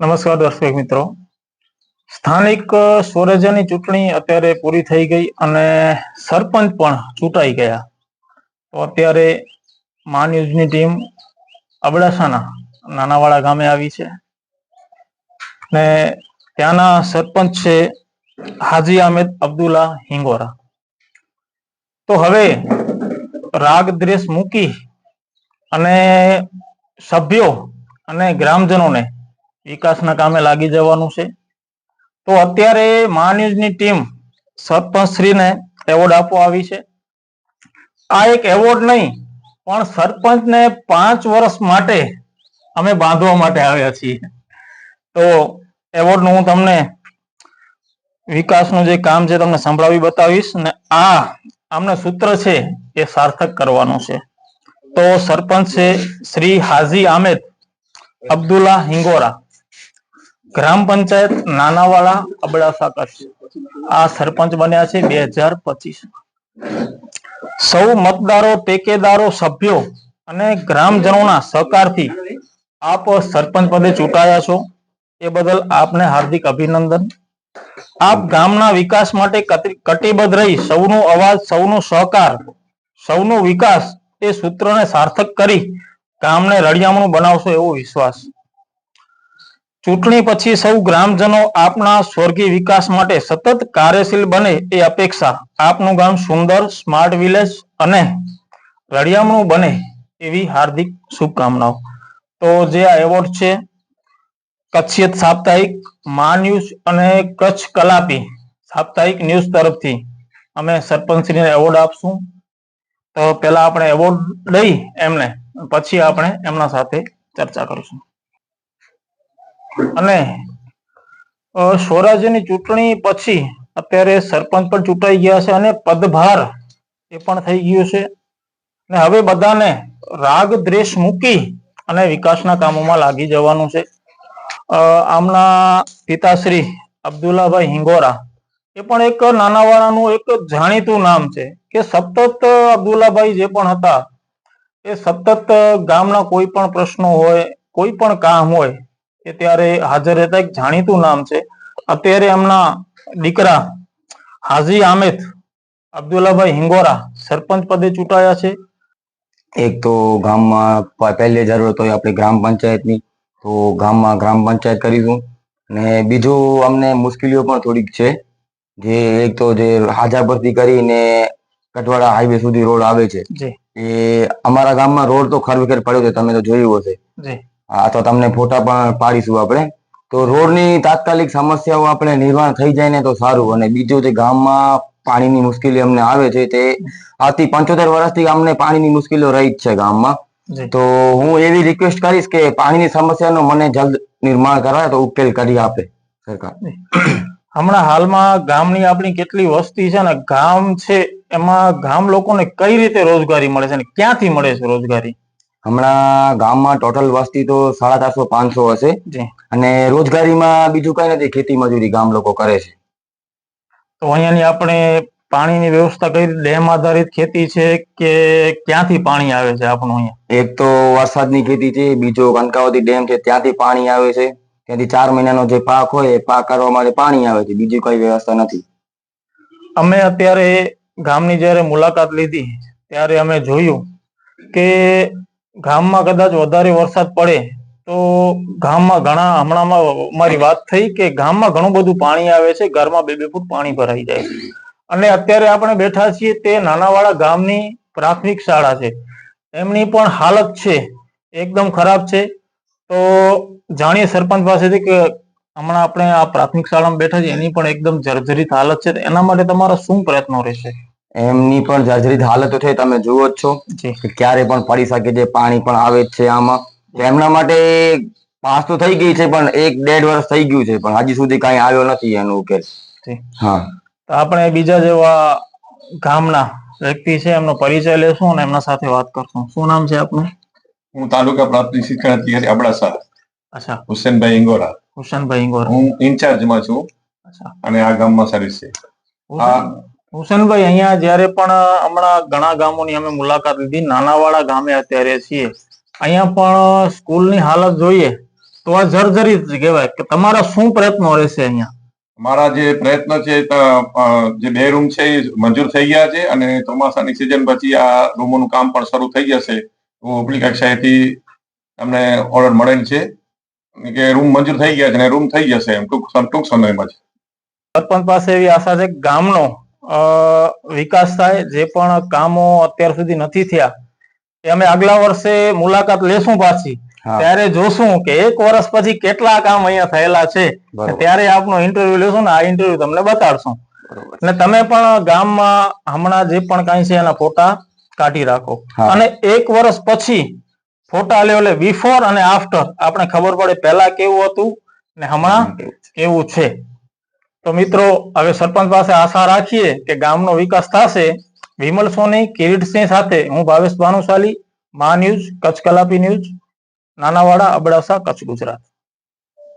નમસ્કાર દર્શક મિત્રો. સ્થાનિક સ્વરાજ્યની ચૂંટણી અત્યારે પૂરી થઈ ગઈ અને સરપંચ પણ ચૂંટાઈ ગયા. તો અત્યારે મા ન્યૂઝની ટીમ અબડાસાના નાનાવાડા ગામે આવી છે. ને ત્યાંના સરપંચ છે હાજી આહમેદ અબ્દુલ્લા હિંગોરા. તો હવે રાગ દ્રેસ મૂકી અને સભ્યો અને ગ્રામજનોને વિકાસના કામે લાગી જવાનું છે. તો અત્યારે મા ન્યૂઝની ટીમ સરપંચ શ્રીને એવોર્ડ આપવા આવી છે. આ એક એવોર્ડ નહીં, પણ સરપંચને પાંચ વર્ષ માટે અમે બાંધવા માટે આવ્યા છીએ. તો એવોર્ડનું હું તમને વિકાસનું જે કામ છે તમને સંભળાવી બતાવીશ ને આ આમને સૂત્ર છે એ સાર્થક કરવાનું છે. તો સરપંચ છે શ્રી હાજી આમેદ અબ્દુલ્લા હિંગોરા. ગ્રામ પંચાયત નાનાવાળા અબડાસા કચ્છ આ સરપંચ બન્યા છે બે હજાર પચીસ. સૌ મતદારો, ટેકેદારો, સભ્યો અને ગ્રામજનોના સહકારથી આપ સરપંચ પદે ચૂંટાયા છો. એ બદલ આપને હાર્દિક અભિનંદન. આપ ગામના વિકાસ માટે કટિબદ્ધ રહી, સૌનો અવાજ, સૌનો સહકાર, સૌનો વિકાસ એ સૂત્રને સાર્થક કરી ગામને રળિયામણું બનાવશો એવો વિશ્વાસ. ચૂંટણી પછી સૌ ગ્રામજનો આપના સ્વર્ગીય વિકાસ માટે સતત કાર્યશીલ બને એ અપેક્ષા. આપનું ગામ સુંદર, સ્માર્ટ વિલેજ અને રળિયામણું બને એવી હાર્દિક શુભકામનાઓ. તો જે આ એવોર્ડ છે, કચ્છિયત સાપ્તાહિક, મા ન્યૂઝ અને કચ્છ કલાપી સાપ્તાહિક ન્યૂઝ તરફથી અમે સરપંચશ્રીને એવોર્ડ આપશું. તો પહેલા આપણે એવોર્ડ દઈ એમને, પછી આપણે એમના સાથે ચર્ચા કરીશું. અને સ્વરાજ્યની ચૂંટણી પછી અત્યારે સરપંચ પણ ચૂંટાઈ ગયા છે અને પદભાર એ પણ થઈ ગયો છે. ને હવે બધાને રાગ દ્વેષ મૂકી અને વિકાસના કામોમાં લાગી જવાનું છે. આમના પિતાશ્રી અબ્દુલ્લાભાઈ હિંગોરા એ પણ એક નાનાવાડાનું એક જાણીતું નામ છે કે સતત અબ્દુલ્લાભાઈ જે પણ હતા એ સતત ગામના કોઈ પણ પ્રશ્નો હોય, કોઈ પણ કામ હોય એ ત્યારે હાજર રહેતા એક જાણીતું નામ છે. અત્યારે એમના દીકરા હાજી આમેદ અબ્દુલ્લાભાઈ હિંગોરા સરપંચ પદે ચૂંટાયા છે. એક તો ગામમાં પહેલી જરૂરત હોય આપણી ગ્રામ પંચાયતની. તો ગામમાં ગ્રામ પંચાયત કરીશું અને બીજું અમને મુશ્કેલીઓ પણ થોડીક છે. જે એક તો જે હાજા પરથી કરીને કટવાડા હાઈવે સુધી રોડ આવે છે. એ અમારા ગામમાં રોડ તો ખરવેખર પડ્યો છે. તમે તો જોયું હશે. અથવા તમને ફોટા પણ પાડીશું આપણે. તો રોડની તાત્કાલિક સમસ્યાઓ આપણે નિર્માણ થઈ જાય ને તો સારું. અને બીજું જે ગામમાં પાણીની મુશ્કેલી અમને આવે છે તે આથી પંચોતેર વર્ષથી અમને પાણીની મુશ્કેલીઓ રહી જ છે ગામમાં. તો હું એવી રિક્વેસ્ટ કરીશ કે પાણીની સમસ્યાનો મને જલ્દ નિર્માણ કરાવે તો ઉકેલ કરી આપે સરકાર. હમણાં હાલમાં ગામની આપણી કેટલી વસ્તી છે ને ગામ છે એમાં ગામ લોકોને કઈ રીતે રોજગારી મળે છે અને ક્યાંથી મળે છે રોજગારી? હમણાં ગામમાં ટોટલ વસ્તી તો સાડા ચારસો પાંચસો હશે. અને રોજગારીમાં બીજું કઈ નથી ખેતી મજૂરી ગામ લોકો કરે છે. તો અહીંયાની આપણે પાણીની વ્યવસ્થા કઈ ડેમ આધારિત ખેતી છે કે ક્યાંથી પાણી આવે છે આપણું અહીંયા? એક તો વરસાદની ખેતી છે બીજો કનકાવતી ડેમ છે ત્યાંથી પાણી આવે છે. ત્યાંથી ચાર મહિનાનો જે પાક હોય એ પાક કરવા માટે પાણી આવે છે બીજી કઈ વ્યવસ્થા નથી. અમે અત્યારે ગામની જ્યારે મુલાકાત લીધી ત્યારે અમે જોયું કે ગામમાં કદાચ વધારે વરસાદ પડે, તો ગામમાં ઘણા, હમણાંમાં અમારી વાત થઈ કે ગામમાં ઘણું બધું પાણી આવે છે, ઘરમાં બે બે ફૂટ પાણી ભરાઈ જાય અને અત્યારે આપણે બેઠા છીએ તે નાનાવાળા ગામની પ્રાથમિક શાળા છે. એમની પણ હાલત છે, એકદમ ખરાબ છે. તો જાણીએ સરપંચ પાસેથી કે હમણાં આપણે આ પ્રાથમિક શાળામાં બેઠા છીએ, એની પણ એકદમ જર્જરિત હાલત છે. એના માટે તમારા શું પ્રયત્નો રહેશે? એમની પણ જર્જરિત હાલતો છે તમે જુઓ જ છો કે ક્યારે પણ પડી શકે છે પાણી પણ આવે જ છે આમાં. એમના માટે પાસ તો થઈ ગઈ છે પણ એક દેઢ વર્ષ થઈ ગયું છે પણ હજી સુધી કઈ આવ્યો નથી એનો ઉકેલ. હા. આપણે બીજા જેવા ગામના વ્યક્તિ છે એમનો પરિચય લેશું અને એમના સાથે વાત કરશું. શું નામ છે આપનું? હું તાલુકા પ્રાથમિક શિક્ષણ અધિકારી અબડાસા. અચ્છા. હુસેનભાઈ ઇંગોરા. હુસેનભાઈ ઇંગોરા. હું ઇન્ચાર્જમાં છું અને આ ગામમાં સર્વિસ છે. હુસેનભાઈ અહીંયા જ્યારે પણ હમણાં ઘણા ગામોની અમે મુલાકાત લીધી. નાનાવાડા ગામે અત્યારે છીએ. અહીંયા પણ સ્કૂલની હાલત જોઈએ તો આ જર્જરિત જ કહેવાય કે તમારા શું પ્રયત્નો રહેશે અહીંયા? મારા જે પ્રયત્ન છે જે બે રૂમ છે એ મંજૂર થઈ ગયા છે અને ચોમાસાની સિઝન પછી આ રૂમોનું કામ પણ શરૂ થઈ જશે. તો ઉપલી કક્ષાએથી અમને ઓર્ડર મળેલ છે. કે રૂમ મંજૂર થઈ ગયા છે અને રૂમ થઈ જશે એમ. ટૂંક ટૂંક સમયમાં જ. સરપંચ પાસે એવી આશા છે ગામનો વિકાસ થાય જે પણ કામો અત્યાર સુધી નથી થયા એ અમે આગલા વર્ષે મુલાકાત લેશું પાછી. ત્યારે જોશું કે એક વર્ષ પછી કેટલા કામ અહીંયા થયેલા છે. ત્યારે આપનો ઇન્ટરવ્યુ લેશું ને આ ઇન્ટરવ્યુ તમને બતાડશું. અને તમે પણ ગામમાં હમણાં જે પણ કાંઈ છે એના ફોટા કાઢી રાખો. અને એક વર્ષ પછી ફોટા લેવલે બિફોર અને આફ્ટર આપણે ખબર પડે પહેલા કેવું હતું ને હમણાં કેવું છે. તો મિત્રો, હવે સરપંચ પાસે આશા રાખીએ કે ગામનો વિકાસ થશે. વિમલ સોની, કિરીટસિંહ સાથે હું ભાવેશ ભાનુશાલી, મા ન્યૂઝ, કચ્છ કલાપી ન્યૂઝ, નાનાવાડા, અબડાસા, કચ્છ ગુજરાત.